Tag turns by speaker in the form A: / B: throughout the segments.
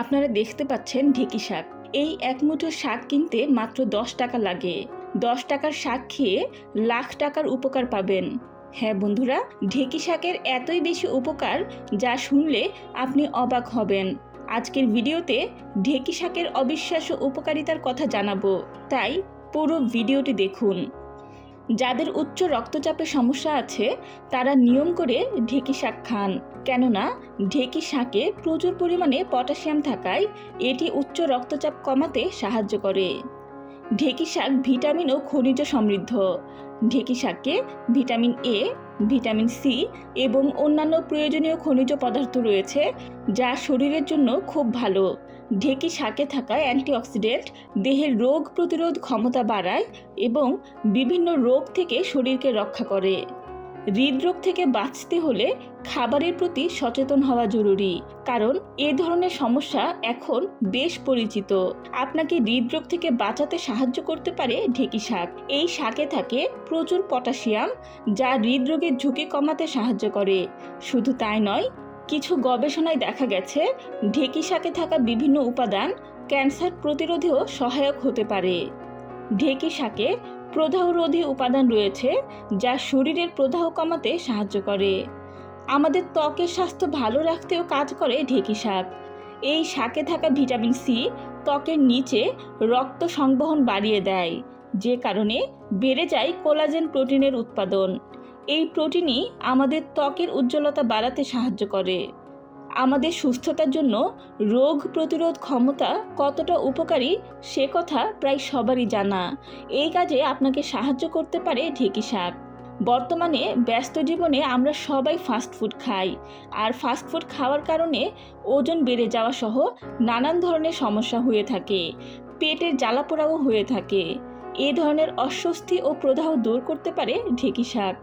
A: আপনারা দেখতে পাচ্ছেন ঢেকি শাক। এই এক মুঠো শাক কিনতে মাত্র দশ টাকা লাগে। দশ টাকার শাক খেয়ে লাখ টাকার উপকার পাবেন। হ্যাঁ বন্ধুরা, ঢেকি শাকের এতই বেশি উপকার যা শুনলে আপনি অবাক হবেন। আজকের ভিডিওতে ঢেকি শাকের অবিশ্বাস্য উপকারিতার কথা জানাব। তাই পুরো ভিডিওটি দেখুন। যাদের উচ্চ রক্তচাপের সমস্যা আছে, তারা নিয়ম করে ঢেকি শাক খান। কেননা, ঢেকি শাকে প্রচুর পরিমাণে পটাশিয়াম থাকায় এটি উচ্চ রক্তচাপ কমাতে সাহায্য করে। ঢেকি শাক ভিটামিন ও খনিজ সমৃদ্ধ। ঢেকি শাকে ভিটামিন এ, ভিটামিন সি এবং অন্যান্য প্রয়োজনীয় খনিজ পদার্থ রয়েছে, যা শরীরের জন্য খুব ভালো। ঢেকি শাকে থাকা অ্যান্টিঅক্সিডেন্ট দেহের রোগ প্রতিরোধ ক্ষমতা বাড়ায় এবং বিভিন্ন রোগ থেকে শরীরকে রক্ষা করে। হৃদরোগ থেকে বাঁচতে হলে খাবারের প্রতি সচেতন হওয়া জরুরি, কারণ এ ধরনের সমস্যা এখন বেশ পরিচিত। আপনাকে হৃদরোগ থেকে বাঁচাতে সাহায্য করতে পারে ঢেকি শাক। এই শাকে থাকে প্রচুর পটাশিয়াম, যা হৃদরোগের ঝুঁকি কমাতে সাহায্য করে। শুধু তাই নয় কিছু গবেষণায় দেখা গেছে ঢেকি শাকে থাকা বিভিন্ন উপাদান ক্যান্সার প্রতিরোধেও সহায়ক হতে পারে। ঢেকি শাকে প্রদাহরোধী উপাদান রয়েছে, যা শরীরের প্রদাহ কমাতে সাহায্য করে। আমাদের ত্বকের স্বাস্থ্য ভালো রাখতেও কাজ করে ঢেকি শাক এই শাকে থাকা ভিটামিন সি ত্বকের নিচে রক্ত সংবহন বাড়িয়ে দেয়, যে কারণে বেড়ে যায় কোলাজেন প্রোটিনের উৎপাদন। এই প্রোটিনই আমাদের ত্বকের উজ্জ্বলতা বাড়াতে সাহায্য করে। আমাদের সুস্থতার জন্য রোগ প্রতিরোধ ক্ষমতা কতটা উপকারী সে কথা প্রায় সবারই জানা। এই কাজে আপনাকে সাহায্য করতে পারে ঢেকি শাক বর্তমানে ব্যস্ত জীবনে আমরা সবাই ফাস্ট ফুড খাই। আর ফাস্ট ফুড খাওয়ার কারণে ওজন বেড়ে যাওয়া সহ নানান ধরনের সমস্যা হয়ে থাকে। পেটের জ্বালাপোড়াও হয়ে থাকে। এ ধরনের অস্বস্তি ও প্রদাহ দূর করতে পারে ঢেকি শাক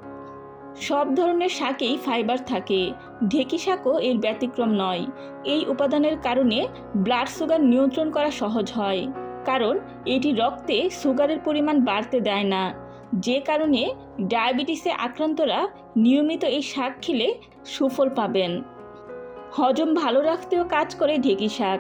A: সব ধরনের শাকেই ফাইবার থাকে। ঢেকি শাকও এর ব্যতিক্রম নয়। এই উপাদানের কারণে ব্লাড সুগার নিয়ন্ত্রণ করা সহজ হয়। কারণ এটি রক্তে সুগারের পরিমাণ বাড়তে দেয় না। যে কারণে ডায়াবেটিসে আক্রান্তরা নিয়মিত এই শাক খেলে সুফল পাবেন। হজম ভালো রাখতেও কাজ করে ঢেকি শাক।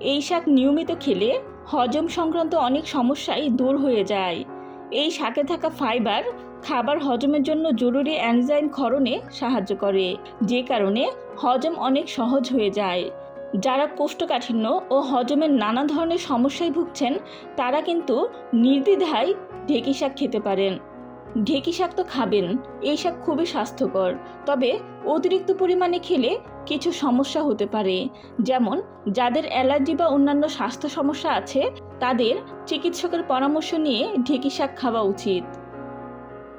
A: এই শাক নিয়মিত খেলে হজম সংক্রান্ত অনেক সমস্যাই দূর হয়ে যায়। এই শাকে থাকা ফাইবার খাবার হজমের জন্য জরুরি অ্যানজাইম ক্ষরণে সাহায্য করে, যে কারণে হজম অনেক সহজ হয়ে যায়। যারা কোষ্ঠকাঠিন্য ও হজমের নানা ধরনের সমস্যায় ভুগছেন, তারা কিন্তু নির্দ্বিধায় ঢেঁকি শাক খেতে পারেন। ঢেঁকি শাক তো খাবেন, এই শাক খুবই স্বাস্থ্যকর, তবে অতিরিক্ত পরিমাণে খেলে কিছু সমস্যা হতে পারে, যেমন যাদের অ্যালার্জি বা অন্যান্য স্বাস্থ্য সমস্যা আছে, তাদের চিকিৎসকের পরামর্শ নিয়ে ঢেঁকি শাক খাওয়া উচিত।